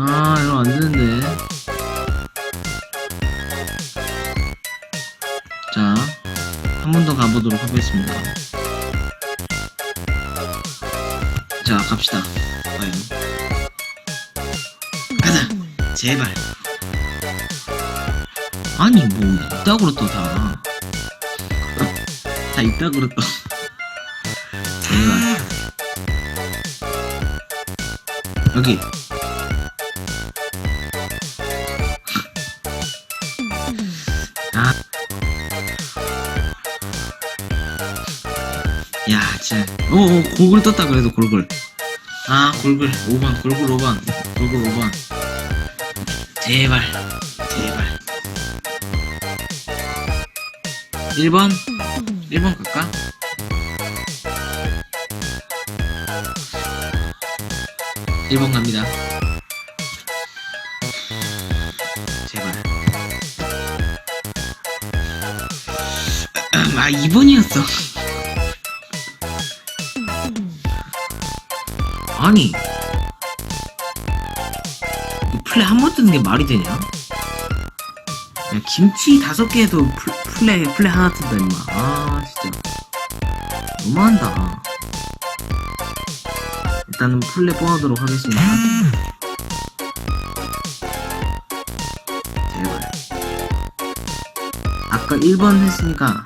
아, 이거 안 되는데. 자, 한 번 더 가보도록 하겠습니다. 자, 갑시다. 과연. 가자! 제발. 아니, 뭐, 이따구로 또 다. 다 이따구로 또. 제발. 여기. 야, 진짜. 오, 오, 골글 떴다, 그래도 골글. 아, 골글. 5번, 골글 5번. 골글 5번. 제발. 제발. 1번? 1번 갈까? 일번 갑니다. 제발. 아, 2번이었어. 아니. 이 플레이 한번 뜨는 게 말이 되냐? 야, 김치 다섯 개에도 플, 플레이, 플레이 하나 뜬다, 임마. 아, 진짜. 너무한다. 일단은 플레이 뻔하도록 하겠습니다. 제발. 아까 1번 했으니까,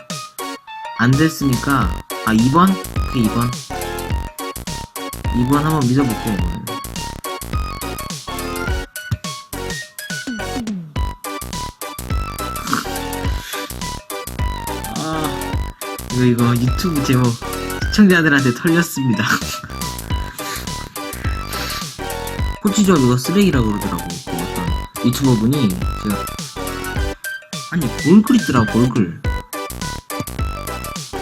안 됐으니까, 아, 2번? 오케이, 2번. 이번 한번 믿어볼게 이번엔 아 이거 이거 유튜브 제목 시청자들한테 털렸습니다. 코치죠 누가 쓰레기라고 그러더라고 그 어떤 유튜버분이 제가 아니 뭘 그리더라 골글.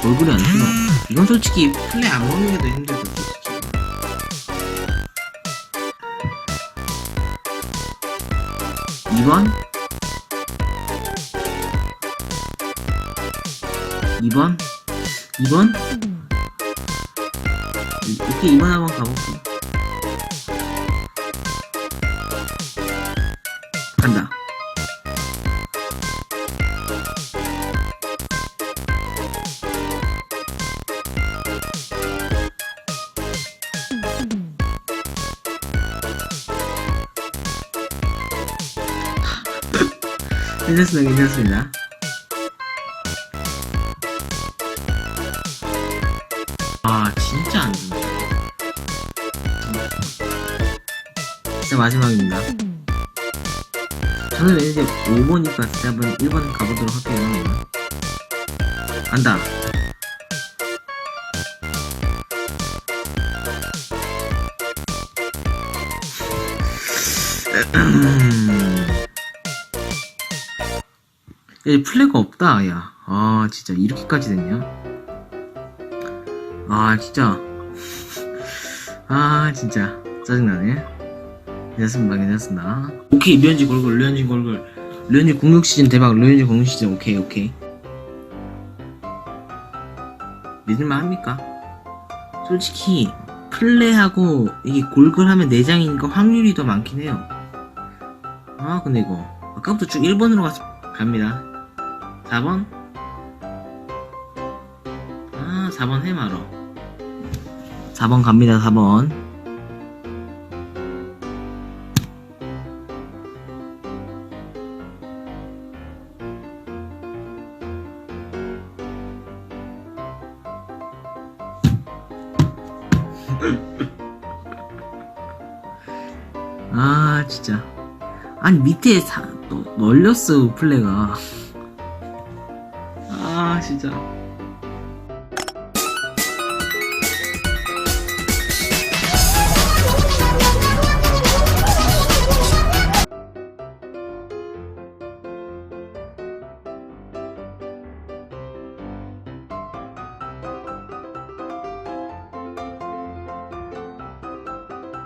얼굴이 안 뜨나. 이건 솔직히 플레이 안 먹는 게 더 힘들거든 2번? 2번? 2번? 이렇게 2번 한번 가볼게. 간다. 괜찮습니다. 괜찮습니다. 아 진짜 안 된다 진짜 마지막입니다. 저는 왠지 5번이니까 진짜 한번 1번 가보도록 할게요. 안다 플래가 없다, 야. 아, 진짜, 이렇게까지 됐냐? 아, 진짜. 아, 진짜. 짜증나네. 괜찮습니다, 괜찮습니다. 오케이, 류현진 골골, 류현진 골골. 류현진 공격 시즌 대박, 류현진 공격 시즌, 오케이, 오케이. 믿을만 합니까? 솔직히, 플레이하고, 이게 골골하면 4장이니까 확률이 더 많긴 해요. 아, 근데 이거. 아까부터 쭉 1번으로 가서 갑니다. 4번? 아, 4번 해마러. 4번 갑니다, 4번. 아, 진짜. 아니, 밑에 사, 또, 널렸어, 플레가. 아, 진짜.